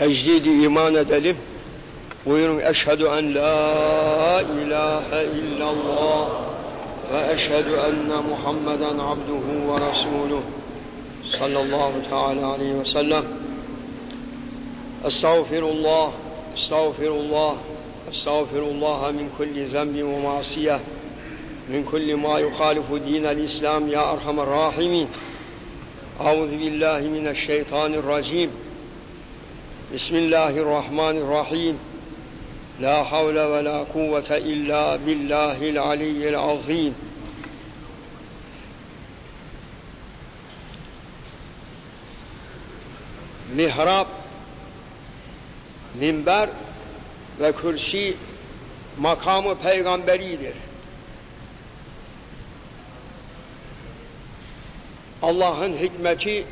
تجديد إيمان دلف ويرم أشهد أن لا إله إلا الله وأشهد أن محمدا عبده ورسوله صلى الله تعالى عليه وسلم. أستغفر الله أستغفر الله أستغفر الله من كل ذنب ومعصية من كل ما يخالف دين الإسلام يا أرحم الراحمين. أعوذ بالله من الشيطان الرجيم. Billahi mineşşeytanirracim. Bismillahirrahmanirrahim. La havle ve la kuvvete illa billahil aliyyil azim. Mihrab, minber ve kürsi makamı peygamberidir. Allah'ın hikmeti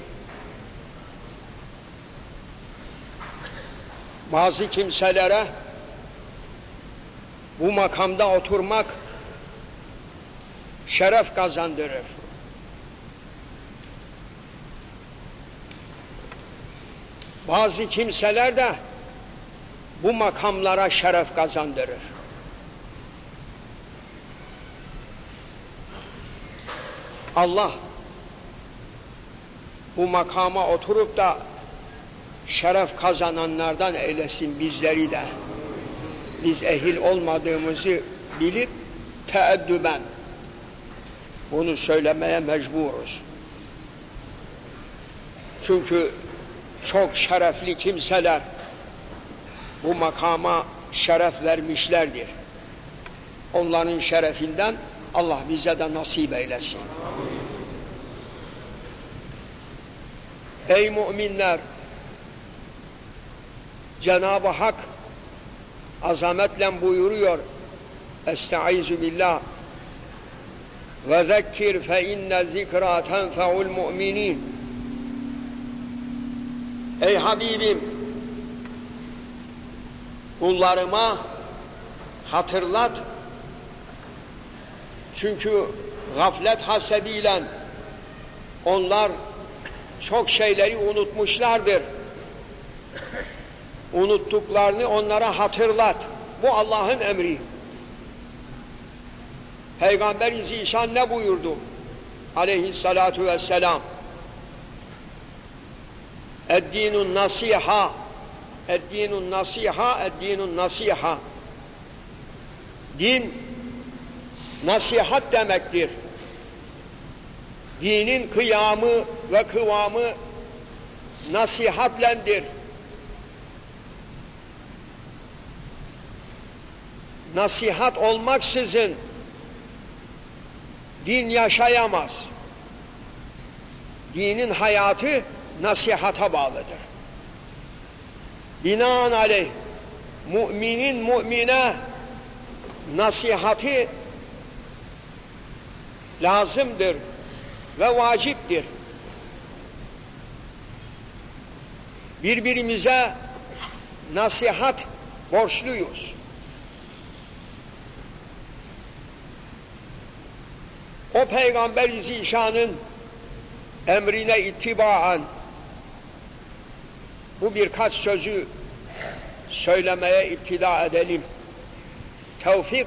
bazı kimselere bu makamda oturmak şeref kazandırır. Bazı kimseler de bu makamlara şeref kazandırır. Allah bu makama oturup da şeref kazananlardan eylesin bizleri de. Biz ehil olmadığımızı bilip teeddüben bunu söylemeye mecburuz. Çünkü çok şerefli kimseler bu makama şeref vermişlerdir. Onların şerefinden Allah bize de nasip eylesin. Ey müminler! Cenab-ı Hak azametle buyuruyor. Estaizu billah. Ve zekkir fe inne zikra tenfe'ul mu'minin. Ey Habibim kullarıma hatırlat. Çünkü gaflet hasebiyle onlar çok şeyleri unutmuşlardır. Unuttuklarını onlara hatırlat. Bu Allah'ın emri. Peygamber Zişan ne buyurdu? Aleyhissalatu vesselam. Eddinun nasiha Eddinun nasiha Eddinun nasiha Din nasihat demektir. Dinin kıyamı ve kıvamı nasihatlendir. Nasihat olmaksızın din yaşayamaz. Dinin hayatı nasihata bağlıdır. Binaenaleyh müminin mümine nasihati lazımdır ve vaciptir. Birbirimize nasihat borçluyuz. O Peygamber-i Zişan'ın emrine itibaan bu birkaç sözü söylemeye iptida edelim. Tevfik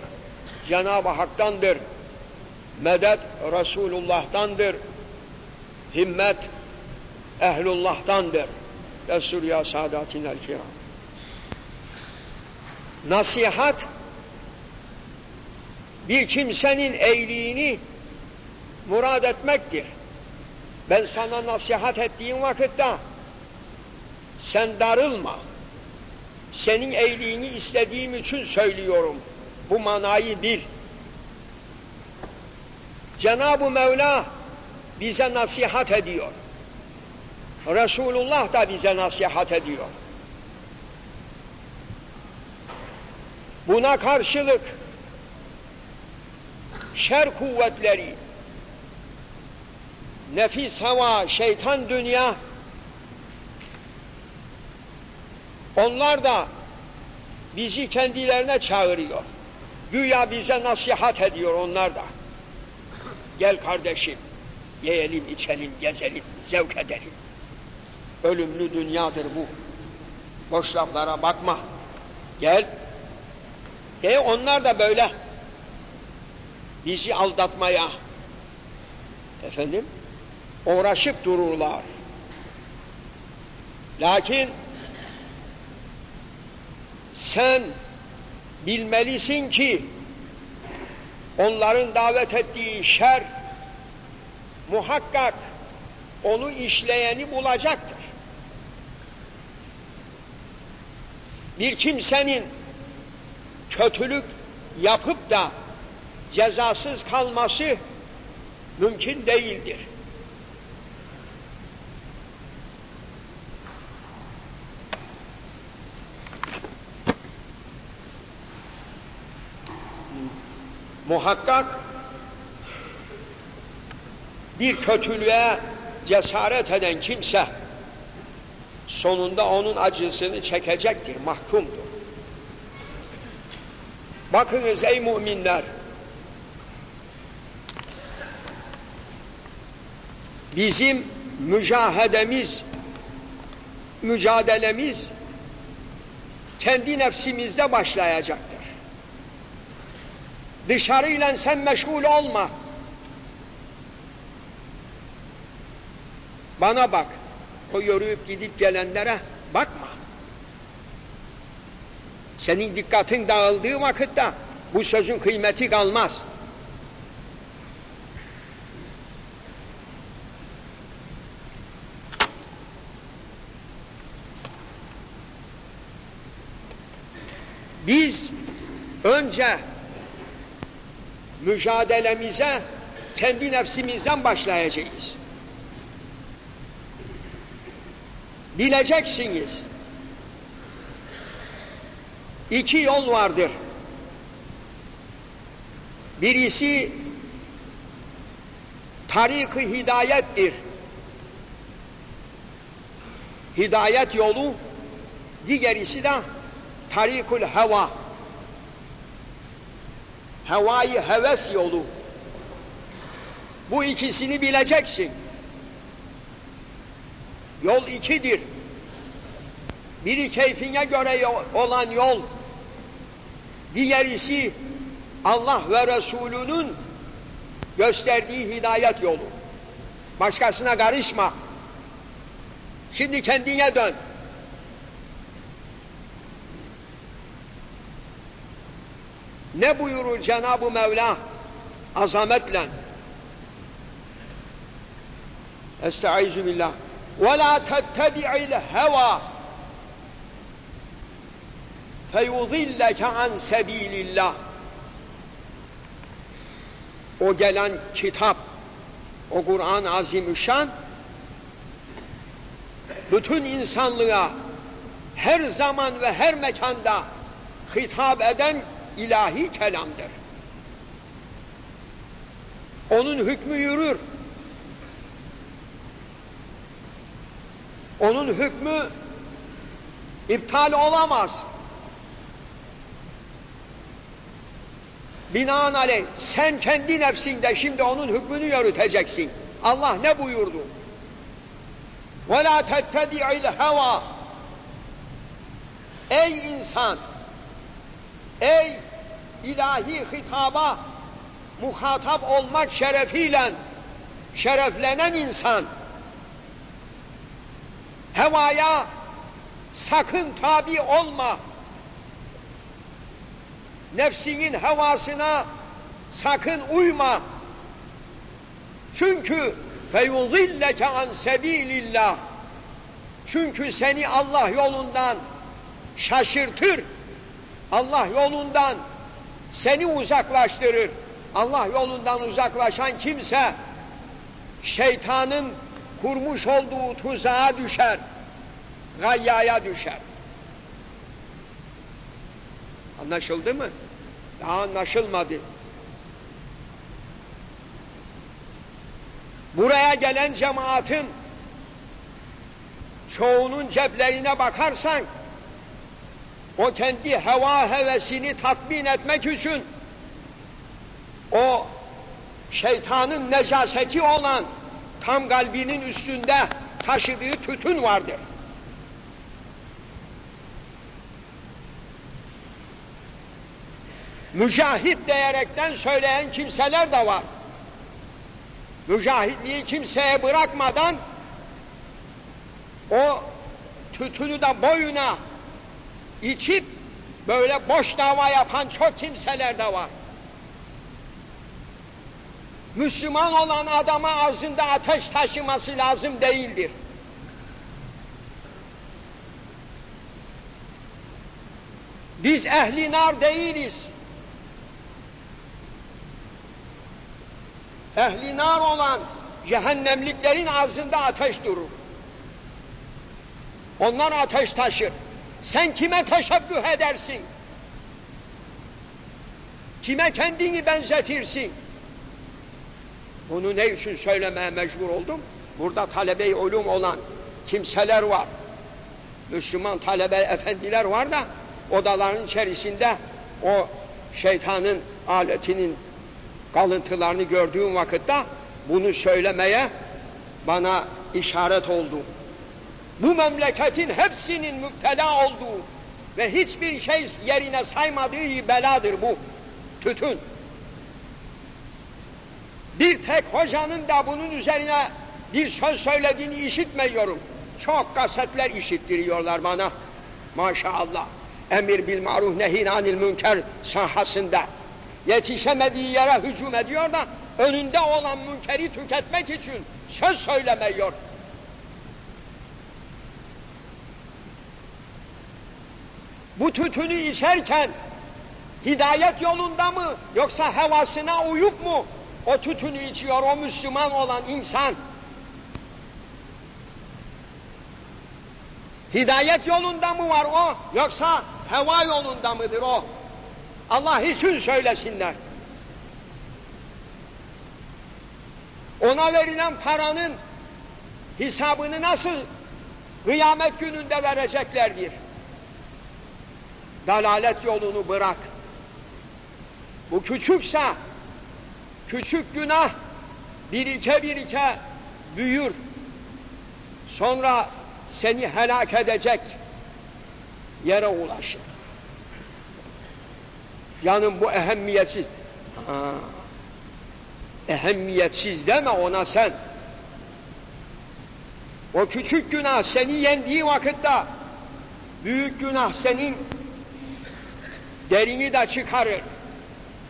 Cenab-ı Hak'tandır. Medet Resulullah'tandır. Himmet Ehlullah'tandır. Destur ya sadatinel kiram. Nasihat bir kimsenin eğliğini murad etmektir. Ben sana nasihat ettiğim vakitte sen darılma. Senin eğliğini istediğim için söylüyorum. Bu manayı bil. Cenab-ı Mevla bize nasihat ediyor. Resulullah da bize nasihat ediyor. Buna karşılık şer kuvvetleri, nefis hava, şeytan dünya onlar da bizi kendilerine çağırıyor. Güya bize nasihat ediyor onlar da. Gel kardeşim, yiyelim, içelim, gezelim, zevk edelim. Ölümlü dünyadır bu. Boş laflara bakma. Gel. E onlar da böyle. Bizi aldatmaya. Efendim? Uğraşıp dururlar. Lakin sen bilmelisin ki onların davet ettiği şer muhakkak onu işleyeni bulacaktır. Bir kimsenin kötülük yapıp da cezasız kalması mümkün değildir. Muhakkak bir kötülüğe cesaret eden kimse sonunda onun acısını çekecektir, mahkumdur. Bakınız ey müminler, bizim mücahedemiz, mücadelemiz kendi nefsimizde başlayacaktır. Dışarıyla sen meşgul olma. Bana bak. O yürüyüp gidip gelenlere bakma. Senin dikkatin dağıldığı vakitte bu sözün kıymeti kalmaz. Biz önce mücadelemize kendi nefsimizden başlayacağız. Bileceksiniz. İki yol vardır. Birisi tarik-ı hidayettir. Hidayet yolu, diğerisi de tarikul heva. Hevayı heves yolu. Bu ikisini bileceksin. Yol ikidir. Biri keyfine göre olan yol, diğerisi Allah ve Resulünün gösterdiği hidayet yolu. Başkasına karışma. Şimdi kendine dön. Ne buyurur Cenab-ı Mevla azametle? Estaizu billah. وَلَا تَتَّبِعِ الْهَوَى فَيُضِلَّكَ عَنْ سَب۪يلِ اللّٰهِ O gelen kitap, o Kur'an-ı Azimüşşan, bütün insanlığa her zaman ve her mekanda hitap eden ilahi kelamdır. Onun hükmü yürür. Onun hükmü iptal olamaz. Binaenaleyh sen kendi nefsinde şimdi onun hükmünü yürüteceksin. Allah ne buyurdu? وَلَا تَتَّبِعِ الْهَوَى Ey insan! Ey ilahi hitaba muhatap olmak şerefiyle şereflenen insan! Hevaya sakın tabi olma. Nefsinin hevasına sakın uyma. Çünkü feyuzilleke an sebilillah. Çünkü seni Allah yolundan şaşırtır. Allah yolundan seni uzaklaştırır. Allah yolundan uzaklaşan kimse şeytanın kurmuş olduğu tuzağa düşer, gayyaya düşer. Anlaşıldı mı? Daha anlaşılmadı. Buraya gelen cemaatin çoğunun ceplerine bakarsan o kendi heva hevesini tatmin etmek için o şeytanın necaseti olan tam kalbinin üstünde taşıdığı tütün vardır. Mücahit diyerekten söyleyen kimseler de var. Mücahitliği kimseye bırakmadan o tütünü de boyuna içip böyle boş dava yapan çok kimseler de var. Müslüman olan adama ağzında ateş taşıması lazım değildir. Biz ehli nar değiliz. Ehli nar olan cehennemliklerin ağzında ateş durur. Onlar ateş taşır. Sen kime teşebbüh edersin? Kime kendini benzetirsin? Bunu ne için söylemeye mecbur oldum? Burada talebe-i ulum olan kimseler var. Müslüman talebe efendiler var da odaların içerisinde o şeytanın aletinin kalıntılarını gördüğüm vakitte bunu söylemeye bana işaret oldu. Bu memleketin hepsinin müptela olduğu ve hiçbir şey yerine saymadığı beladır bu. Tütün. Bir tek hocanın da bunun üzerine bir söz söylediğini işitmiyorum. Çok kasetler işittiriyorlar bana. Maşallah. Emir bil maruf nehin anil münker sahasında. Yetişemediği yere hücum ediyor da önünde olan münkeri tüketmek için söz söylemiyor. Bu tütünü içerken hidayet yolunda mı yoksa hevasına uyup mu o tütünü içiyor o Müslüman olan insan? Hidayet yolunda mı var o yoksa heva yolunda mıdır o? Allah için söylesinler. Ona verilen paranın hesabını nasıl kıyamet gününde vereceklerdir? Dalalet yolunu bırak. Bu küçükse küçük günah birike birike büyür. Sonra seni helak edecek yere ulaşır. Canım bu ehemmiyetsiz. Ha, ehemmiyetsiz deme ona sen. O küçük günah seni yendiği vakitte büyük günah senin derini de çıkarır.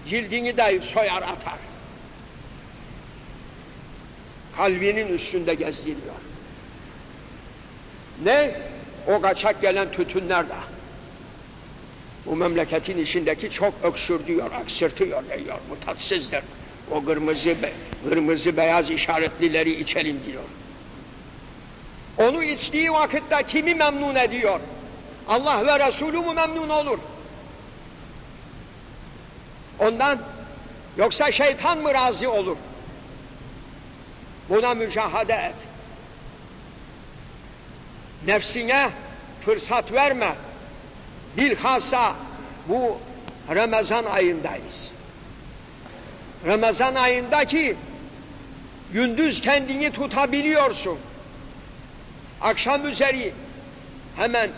Cildini de soyar atar. Kalbinin üstünde gezdiriyor. Ne? O kaçak gelen tütünler de. Bu memleketin içindeki çok öksürdüyor, aksırtıyor diyor, mutatsızdır. O kırmızı, kırmızı beyaz işaretlileri içelim diyor. Onu içtiği vakitte kimi memnun ediyor? Allah ve Resulü mü memnun olur? Ondan yoksa şeytan mı razı olur? Buna mücahede et. Nefsine fırsat verme. Bilhassa bu Ramazan ayındayız. Ramazan ayındaki gündüz kendini tutabiliyorsun. Akşam üzeri hemen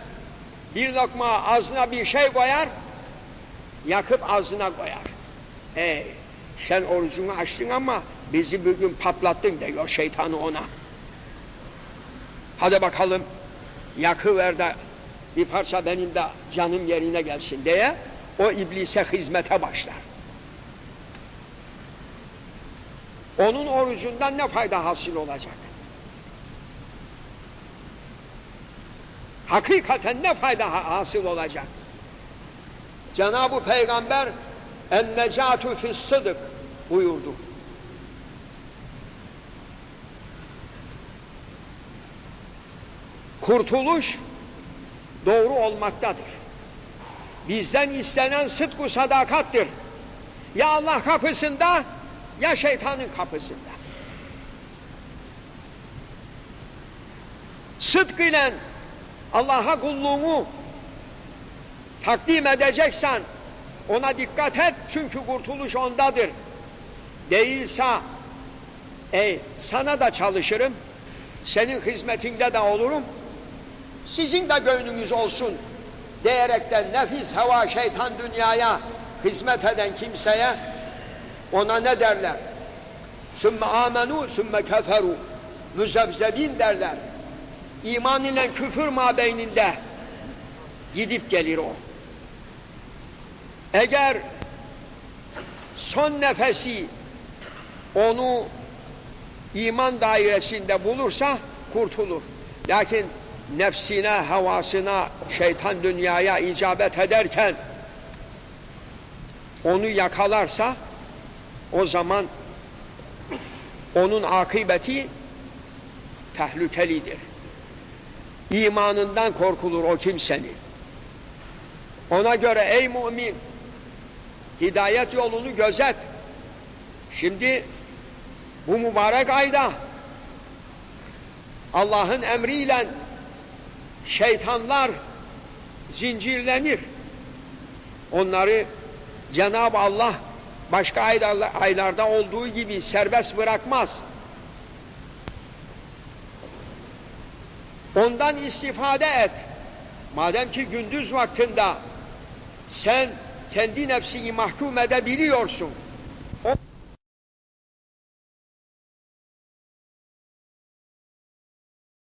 bir lokma ağzına bir şey koyar, yakıp ağzına koyar. Ey sen orucunu açtın ama bizi bugün patlattın diyor şeytanı ona. Hadi bakalım yakıver de bir parça benim de canım yerine gelsin diye o iblise hizmete başlar. Onun orucundan ne fayda hasıl olacak? Hakikaten ne fayda hasıl olacak? Cenab-ı Peygamber en necatu fis sıdık buyurdu. Kurtuluş doğru olmaktadır. Bizden istenen sıdku sadakattır. Ya Allah kapısında ya şeytanın kapısında. Sıdk ile Allah'a kulluğunu takdim edeceksen ona dikkat et çünkü kurtuluş ondadır. Değilse ey sana da çalışırım, senin hizmetinde de olurum, sizin de gönlünüz olsun diyerekten nefis, hava, şeytan dünyaya hizmet eden kimseye ona ne derler? Sümme amenu sümme keferu müzebzebin derler. İman ile küfür mabeyninde gidip gelir o. Eğer son nefesi onu iman dairesinde bulursa kurtulur. Lakin nefsine, havasına, şeytan dünyaya icabet ederken onu yakalarsa o zaman onun akıbeti tehlikelidir. İmanından korkulur o kimsenin. Ona göre ey mümin hidayet yolunu gözet. Şimdi bu mübarek ayda Allah'ın emriyle şeytanlar zincirlenir. Onları Cenab-ı Allah başka aylarda olduğu gibi serbest bırakmaz. Ondan istifade et. Madem ki gündüz vaktinde sen kendi nefsini mahkum edebiliyorsun.